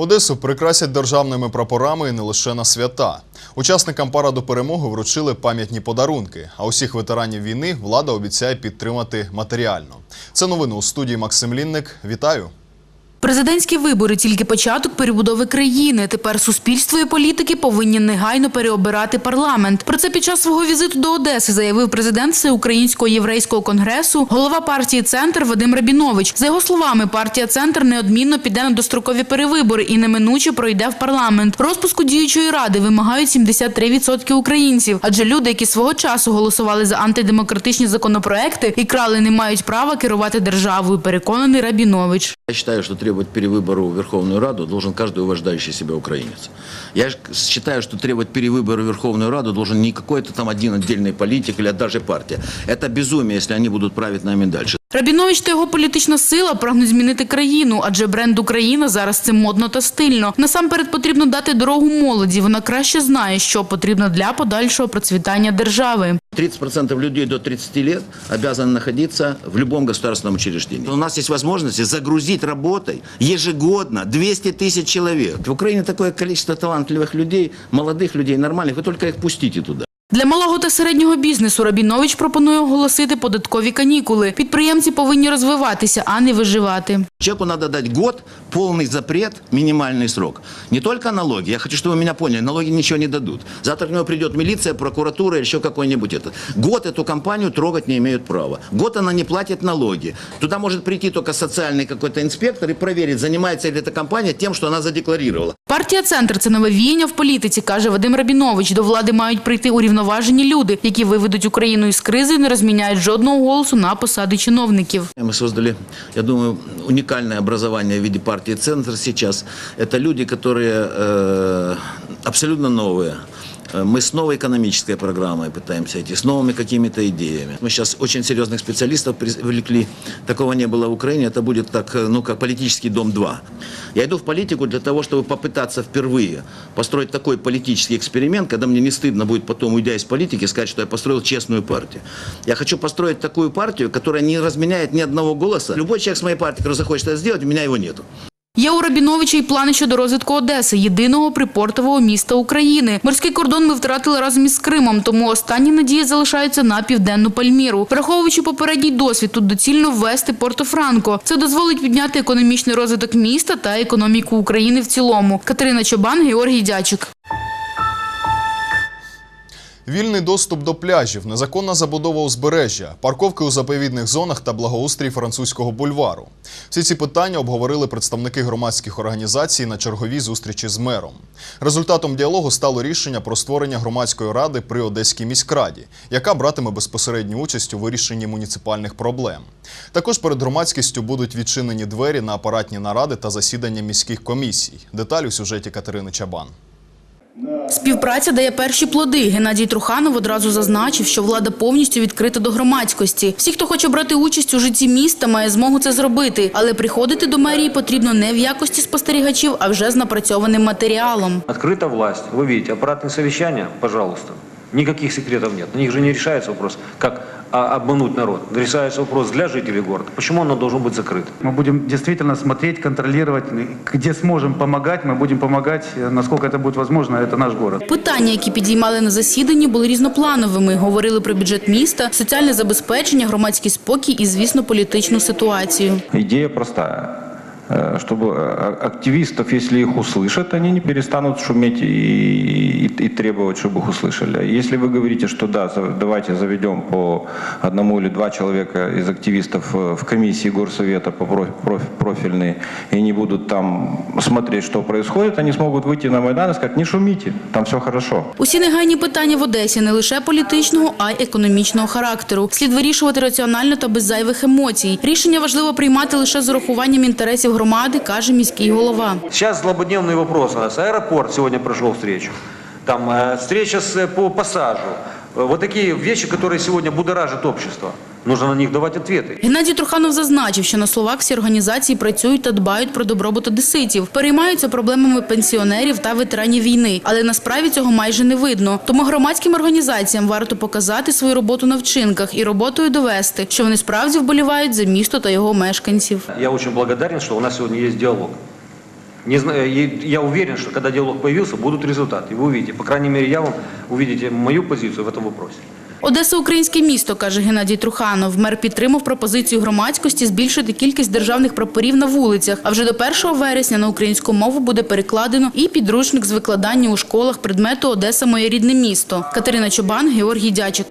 Одесу прикрасять державними прапорами і не лише на свята. Учасникам параду перемоги вручили пам'ятні подарунки. А усіх ветеранів війни влада обіцяє підтримати матеріально. Це новини у студії Максим Лінник. Вітаю. Президентські вибори тільки початок перебудови країни. Тепер суспільство і політики повинні негайно переобирати парламент. Про це під час свого візиту до Одеси заявив президент Всеукраїнського єврейського конгресу, голова партії Центр Вадим Рабінович. За його словами, партія Центр неодмінно піде на дострокові перевибори і неминуче пройде в парламент. Розпуску діючої ради вимагають 73% українців, адже люди, які свого часу голосували за антидемократичні законопроекти і крали, не мають права керувати державою. Переконаний Рабінович. Я считаю, что требовать перевыбору в Верховную Раду должен каждый уважающий себя украинец. Я ж- считаю, что требовать перевыбору в Верховную Раду должен не какой-то там один отдельный политик или даже партия. Это безумие, если они будут править нами дальше. Рабінович та його політична сила прагнуть змінити країну, адже бренд Україна зараз це модно та стильно. Насамперед потрібно дати дорогу молоді. Вона краще знає, що потрібно для подальшого процвітання держави. 30% людей до 30 лет обязаны находиться в любом государственном учреждении. У нас есть возможность загрузить работой ежегодно 200 тысяч человек. В Украине такое количество талантливых людей, молодых людей, нормальных. Вы только их пустите туда. Для малого та середнього бізнесу Рабінович пропонує оголосити податкові канікули. Підприємці повинні розвиватися, а не виживати. Человеку надо дать год, полный запрет, минимальный срок. Не только налоги. Я хочу, чтобы вы меня поняли. Налоги ничего не дадут. Завтра к нему придет милиция, прокуратура или еще какой-нибудь этот. Год эту компанию трогать не имеют права. Год она не платит налоги. Туда может прийти только социальный какой-то инспектор и проверить, занимается ли эта компания тем, что она задекларировала. Партія Центр це нове віяння в політиці, каже Вадим Рабінович. До влади мають прийти урівноважені люди, які виведуть Україну із кризи і не розміняють жодного голосу на посади чиновників. Мы создали, я думаю, уникальное образование в виде партии «Центр» сейчас. Это люди, которые э, абсолютно новые. Э, Мы с новой экономической программой пытаемся идти, с новыми какими-то идеями. Мы сейчас очень серьезных специалистов привлекли. Такого не было в Украине. Это будет так, э, ну, как политический дом-2. Я иду в политику для того, чтобы попытаться впервые построить такой политический эксперимент, когда мне не стыдно будет потом, уйдя из политики, сказать, что я построил честную партию. Я хочу построить такую партию, которая не разменяет ни одного голоса. Любой человек с моей партии, который захочет это сделать, у меня его нету. Є у Рабіновича й плани щодо розвитку Одеси, єдиного припортового міста України. Морський кордон ми втратили разом із Кримом, тому останні надії залишаються на південну Пальміру. Враховуючи попередній досвід, тут доцільно ввести Порто-Франко. Це дозволить підняти економічний розвиток міста та економіку України в цілому. Катерина Чобан, Георгій Дячик. Вільний доступ до пляжів, незаконна забудова узбережжя, парковки у заповідних зонах та благоустрій французького бульвару. Всі ці питання обговорили представники громадських організацій на черговій зустрічі з мером. Результатом діалогу стало рішення про створення громадської ради при Одеській міськраді, яка братиме безпосередню участь у вирішенні муніципальних проблем. Також перед громадськістю будуть відчинені двері на апаратні наради та засідання міських комісій. Деталі у сюжеті Катерини Чабан. Співпраця дає перші плоди. Геннадій Труханов одразу зазначив, що влада повністю відкрита до громадськості. Всі, хто хоче брати участь у житті міста, має змогу це зробити. Але приходити до мерії потрібно не в якості спостерігачів, а вже з напрацьованим матеріалом. Открыта власть. Вы видите, аппаратные совещания, пожалуйста. Никаких секретов нет. На них же не решается вопрос, как а, обмануть народ. Решается вопрос для жителей города. Почему оно должно быть закрыто? Мы будем действительно смотреть, контролировать, где сможем помогать, мы будем помогать, э, насколько это будет возможно, это наш город. Питання, які підіймали на засіданні, були різноплановими. Говорили про бюджет міста, соціальне забезпечення, громадський спокій і, звісно, політичну ситуацію. Идея простая. Э, Чтобы э, активистов, если их услышат, они не перестанут шуметь и, и- и требовать, чтобы их услышали. Если вы говорите, что да, за- давайте заведем по одному или два человека из активистов э, в комиссии горсовета по проф- проф- профильные, и они будут там смотреть, что происходит, они смогут выйти на Майдан и сказать, не шумите, там все хорошо. Усі негайні питання в Одесі не лише політичного, а й економічного характеру. Слід вирішувати раціонально та без зайвих емоцій. Рішення важливо приймати лише з урахуванням інтересів громади, каже міський голова. Сейчас злободневный вопрос у нас. Аэропорт сегодня прошел встречу. Там э, встреча с, э, по пассажу. Э, Вот такие вещи, которые сегодня будоражат общество. Нужно на них давать ответы. Геннадій Труханов зазначив, що на словах всі організації працюють та дбають про добробут одеситів, переймаються проблемами пенсіонерів та ветеранів війни, але насправді цього майже не видно. Тому громадським організаціям варто показати свою роботу на вчинках і роботою довести, що вони справді вболівають за місто та його мешканців. Я очень благодарен, что у нас сегодня есть диалог. Не знаю, и я уверен, что когда диалог появился, будут результаты. И вы увидите, по крайней мере, я вам увидите мою позицию в этом вопросе. Одеса українське місто, каже Геннадій Труханов. Мер підтримав пропозицію громадськості збільшити кількість державних прапорів на вулицях. А вже до 1 вересня на українську мову буде перекладено і підручник з викладання у школах предмету Одеса моє рідне місто. Катерина Чобан, Георгій Дячик.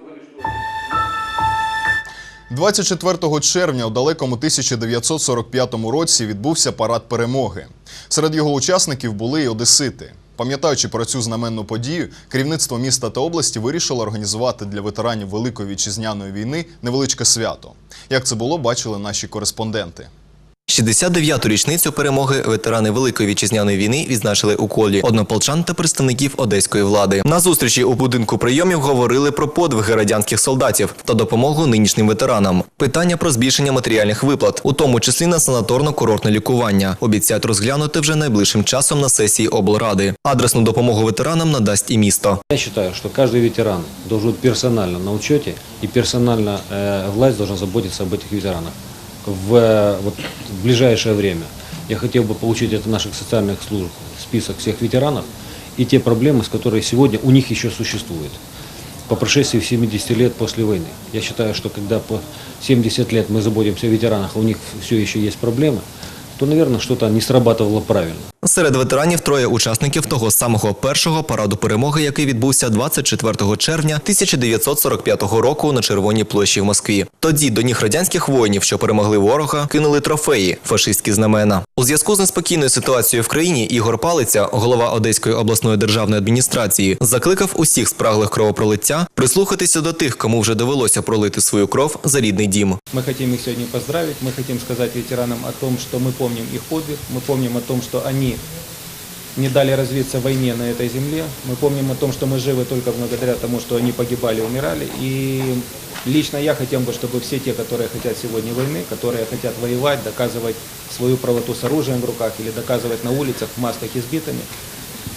24 червня у далекому 1945 році відбувся парад перемоги. Серед його учасників були й одесити. Пам'ятаючи про цю знаменну подію, керівництво міста та області вирішило організувати для ветеранів Великої вітчизняної війни невеличке свято. Як це було, бачили наші кореспонденти. 69-ту річницю перемоги ветерани Великої вітчизняної війни відзначили у колі однополчан та представників одеської влади. На зустрічі у будинку прийомів говорили про подвиги радянських солдатів та допомогу нинішнім ветеранам. Питання про збільшення матеріальних виплат, у тому числі на санаторно-курортне лікування, обіцяють розглянути вже найближчим часом на сесії облради. Адресну допомогу ветеранам надасть і місто. Я считаю, что каждый ветеран должен быть персонально на учете и персонально э, власть должна заботиться об этих ветеранах. В, вот, в ближайшее время я хотел бы получить от наших социальных служб список всех ветеранов и те проблемы, с которыми сегодня у них еще существуют. По прошествии 70 лет после войны. Я считаю, что когда по 70 лет мы заботимся о ветеранах, а у них все еще есть проблемы, то, наверное, что-то не срабатывало правильно. Серед ветеранів троє учасників того самого першого параду перемоги, який відбувся 24 червня 1945 року на Червоній площі в Москві. Тоді до ніг радянських воїнів, що перемогли ворога, кинули трофеї фашистські знамена. У зв'язку з неспокійною ситуацією в країні Ігор Палиця, голова Одеської обласної державної адміністрації, закликав усіх спраглих кровопролиття прислухатися до тих, кому вже довелося пролити свою кров за рідний дім. Мы хотим их сегодня поздравить, мы хотим сказать ветеранам о том, что мы помним их подвиг, мы помним о том, что они не дали развиться войне на этой земле, мы помним о том, что мы живы только благодаря тому, что они погибали, умирали. И лично я хотел бы, чтобы все те, которые хотят сегодня войны, которые хотят воевать, доказывать свою правоту с оружием в руках или доказывать на улицах в масках избитыми,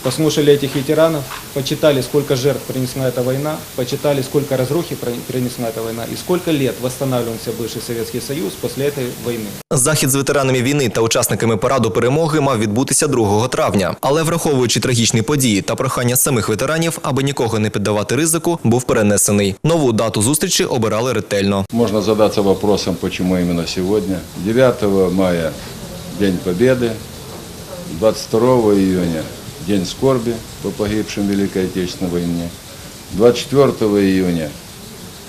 послушали этих ветеранов, почитали, сколько жертв принесла эта война, почитали, сколько разрухи про- принесла эта война и сколько лет восстанавливался бывший Советский Союз после этой войны. Захід з ветеранами війни та учасниками параду перемоги мав відбутися 2 травня, але враховуючи трагічні події та прохання самих ветеранів, аби нікого не піддавати ризику, був перенесений. Нову дату зустрічі обирали ретельно. Можно задаться вопросом, почему именно сегодня. 9 мая – День Победы, 22 июня – День скорби по погибшим в Великой Отечественной войне, 24 июня –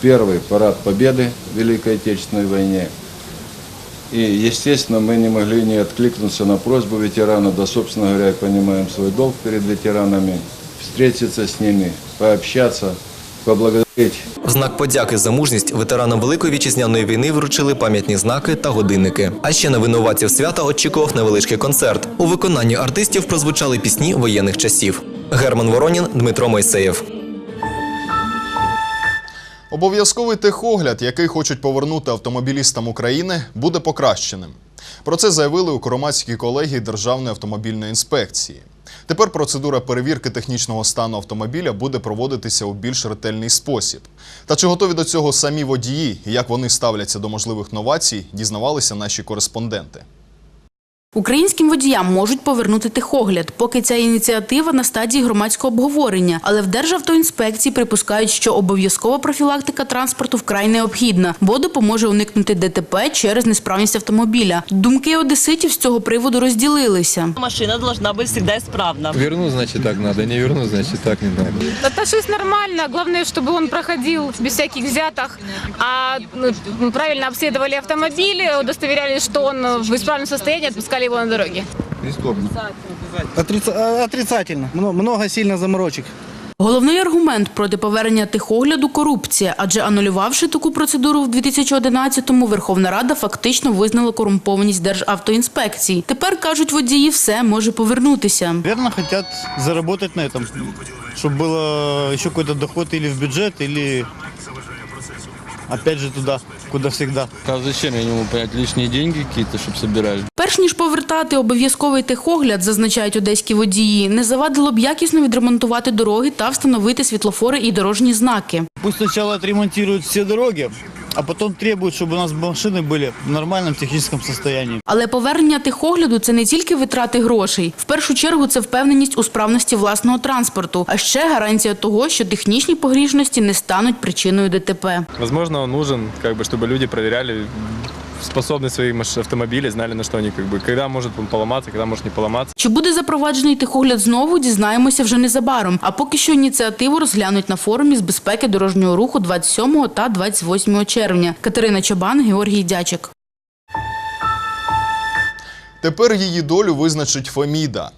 первый парад Победы в Великой Отечественной войне. И, естественно, мы не могли не откликнуться на просьбу ветеранов, да, собственно говоря, понимаем свой долг перед ветеранами, встретиться с ними, пообщаться, поблагодарить В знак подяки за мужність ветеранам Великої вітчизняної війни вручили пам'ятні знаки та годинники. А ще на винуватців свята очікував невеличкий концерт. У виконанні артистів прозвучали пісні воєнних часів. Герман Воронін, Дмитро Мойсеєв. Обов'язковий техогляд, який хочуть повернути автомобілістам України, буде покращеним. Про це заявили у Коромацькій колегії Державної автомобільної інспекції. Тепер процедура перевірки технічного стану автомобіля буде проводитися у більш ретельний спосіб. Та чи готові до цього самі водії і як вони ставляться до можливих новацій, дізнавалися наші кореспонденти. Українським водіям можуть повернути техогляд, поки ця ініціатива на стадії громадського обговорення. Але в Державтоінспекції припускають, що обов'язкова профілактика транспорту вкрай необхідна, бо допоможе уникнути ДТП через несправність автомобіля. Думки одеситів з цього приводу розділилися. Машина должна быть всегда исправна. Верну, значит, так надо, не верну, значит, так не надо. Отношусь нормально. Главное, чтобы он проходил без всяких взяток. А ну, правильно обследовали автомобиль, удостоверялись, что он в исправном состоянии, отпускали его на дороге. Преступно. Отрицательно. Много сильно заморочек. Головний аргумент проти повернення тихогляду – корупція, адже анулювавши таку процедуру в 2011-му, Верховна Рада фактично визнала корумпованість Державтоінспекції. Тепер, кажуть водії, все може повернутися. Наверное, хотят заработать на этом, чтобы было еще какой-то доход или в бюджет, или опять же туда, куда всегда. А зачем, я не могу понять, лишние деньги якісь, щоб збирали? Перш ніж повертати обов'язковий техогляд, зазначають одеські водії, не завадило б якісно відремонтувати дороги та встановити світлофори і дорожні знаки. Пусть спочатку відремонтують всі дороги, а потом требуют, чтобы у нас машины были в нормальном техническом состоянии. Але повернення техогляду – це не тільки витрати грошей. В першу чергу це впевненість у справності власного транспорту, а ще гарантія того, що технічні погрішності не стануть причиною ДТП. Возможно, он нужен, как бы, чтобы люди проверяли способность своих автомобилей, знали, на что они, как бы, когда может он поломаться, когда может не поломаться. Чи буде запроваджений техогляд знову, дізнаємося вже незабаром. А поки що ініціативу розглянуть на форумі з безпеки дорожнього руху 27 та 28 червня. Катерина Чобан, Георгій Дячик. Тепер її долю визначить Феміда.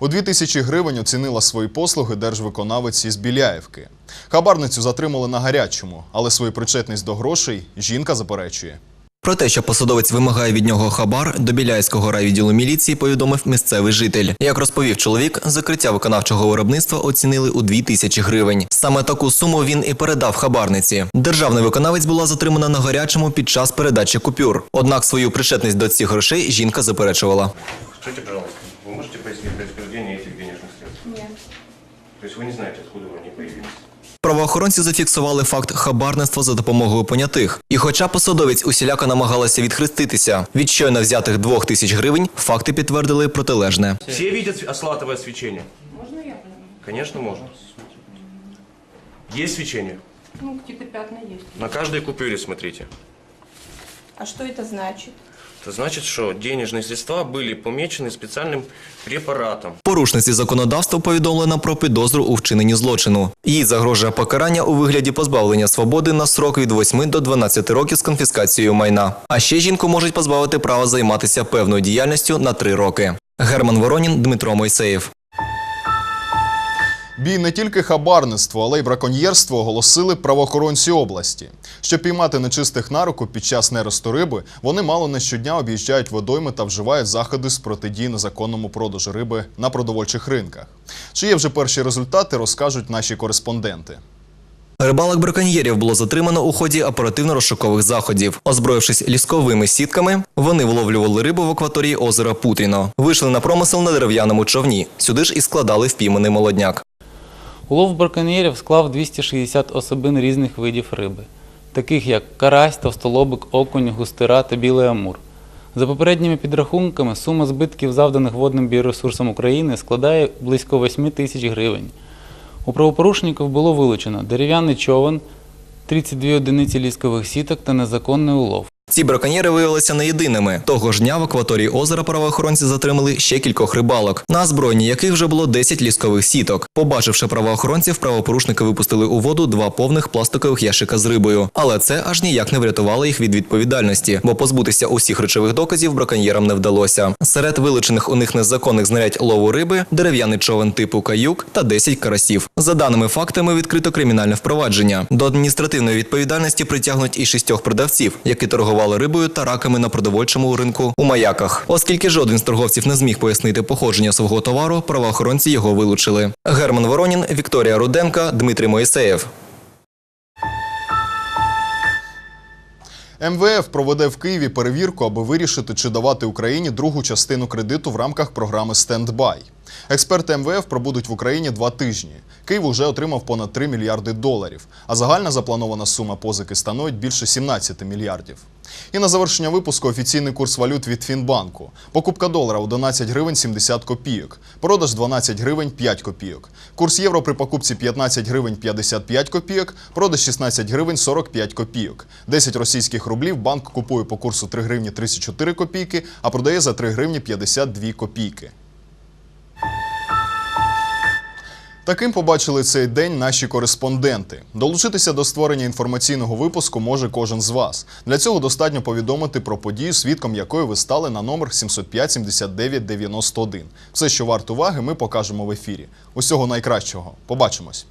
У 2000 гривень оцінила свої послуги держвиконавець із Біляєвки. Хабарницю затримали на гарячому, але свою причетність до грошей жінка заперечує. Про те, що посадовець вимагає від нього хабар, до Біляйського райвідділу міліції повідомив місцевий житель. Як розповів чоловік, закриття виконавчого виробництва оцінили у 2 тисячі гривень. Саме таку суму він і передав хабарниці. Державний виконавець була затримана на гарячому під час передачі купюр. Однак свою причетність до цих грошей жінка заперечувала. Скажите, пожалуйста, вы можете пояснить происхождение этих денежных средств? Нет. То есть вы не знаете, откуда они появились? Правоохоронці зафіксували факт хабарництва за допомогою понятих. І хоча посадовець усіляко намагалася відхреститися від щойно взятих двох тисяч гривень, факти підтвердили протилежне. Все видят ослатовое свечение? Можно я Конечно, можно. Есть свечение? Ну, какие-то пятна есть. На каждой купюре смотрите. А что это значит? Это значит, что денежные средства были помечены специальным препаратом. Порушниці законодавства повідомлено про підозру у вчиненні злочину. Їй загрожує покарання у вигляді позбавлення свободи на срок від 8 до 12 років з конфіскацією майна. А ще жінку можуть позбавити права займатися певною діяльністю на 3 роки. Герман Воронін, Дмитро Мойсеєв. Бій не тільки хабарництво, але й браконьєрство оголосили правоохоронці області. Щоб піймати нечистих на руку під час неросту риби, вони мало не щодня об'їжджають водойми та вживають заходи з протидії незаконному продажу риби на продовольчих ринках. Чи є вже перші результати, розкажуть наші кореспонденти. Рибалок браконьєрів було затримано у ході оперативно-розшукових заходів. Озброївшись лісковими сітками, вони вловлювали рибу в акваторії озера Путріно. Вийшли на промисел на дерев'яному човні. Сюди ж і складали впійманий молодняк. Улов браконьєрів склав 260 особин різних видів риби, таких як карась, товстолобик, окунь, густира та білий амур. За попередніми підрахунками, сума збитків, завданих водним біоресурсам України, складає близько 8 тисяч гривень. У правопорушників було вилучено дерев'яний човен, 32 одиниці ліскових сіток та незаконний улов. Ці браконьєри виявилися не єдиними. Того ж дня в акваторії озера правоохоронці затримали ще кількох рибалок, на озброєнні яких вже було 10 ліскових сіток. Побачивши правоохоронців, правопорушники випустили у воду два повних пластикових ящика з рибою. Але це аж ніяк не врятувало їх від відповідальності, бо позбутися усіх речових доказів браконьєрам не вдалося. Серед вилучених у них незаконних знарядь лову риби, дерев'яний човен типу каюк та 10 карасів. За даними фактами, відкрито кримінальне впровадження. До адміністративної відповідальності притягнуть і шістьох продавців, які торгували рибою та раками на продовольчому ринку у маяках. Оскільки жоден з торговців не зміг пояснити походження свого товару, правоохоронці його вилучили. Герман Воронін, Вікторія Руденка, Дмитрій Моїсеєв. МВФ проведе в Києві перевірку, аби вирішити, чи давати Україні другу частину кредиту в рамках програми «Стендбай». Експерти МВФ пробудуть в Україні два тижні. Київ уже отримав понад 3 мільярди доларів, а загальна запланована сума позики становить більше 17 мільярдів. І на завершення випуску офіційний курс валют від Фінбанку. Покупка долара 11 гривень 70 копійок, продаж 12 гривень 5 копійок. Курс євро при покупці 15 гривень 55 копійок, продаж 16 гривень 45 копійок. 10 російських рублів банк купує по курсу 3 гривні 34 копійки, а продає за 3 гривні 52 копійки. Таким побачили цей день наші кореспонденти. Долучитися до створення інформаційного випуску може кожен з вас. Для цього достатньо повідомити про подію, свідком якої ви стали на номер 705 79 91. Все, що варто уваги, ми покажемо в ефірі. Усього найкращого. Побачимось.